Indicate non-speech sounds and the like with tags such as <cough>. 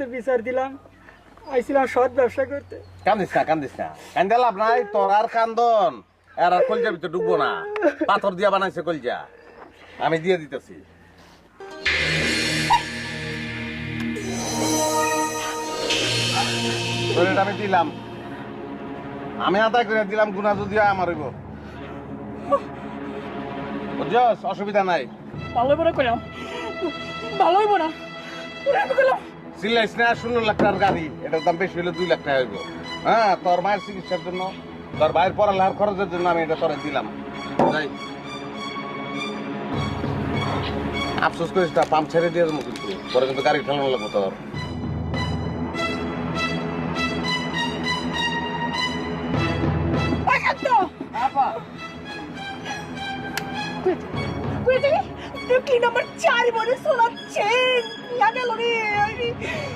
কাছে বিচার দিলাম। আইছিলাম সৎ ব্যবসা করতে। কান্দিস না কান্দিস না। কান্দে লাভ নাই তোর আর কান্দন। আর আর কলজা ভিতরে ডুববো না। পাথর দিয়া বানাইছে কলজা। আমি দিয়ে দিতেছি। আমি দিলাম। আমি আদায় করে দিলাম গুনা যদি আমার হইব। অসুবিধা নাই। ভালো না কইলাম। ভালো হইব না। সিলাইস না ষোলো লাখ টাকার গাড়ি। এটার দাম বেশি হলে দুই লাখ টাকা হইব। হ্যাঁ তোর মায়ের চিকিৎসার জন্য তোর ভাইয়ের পড়ালেখার খরচের জন্য আমি এটা তোরে দিলাম। যাই। আফসোস করিস না পাম্প ছেড়ে দিয়ে দেবো কিন্তু। পরে কিন্তু গাড়ি ঠেলানো লাগবো তোর। তুই নাম্বার চার বলে শোনাচ্ছেন লাগা Yeah. <laughs>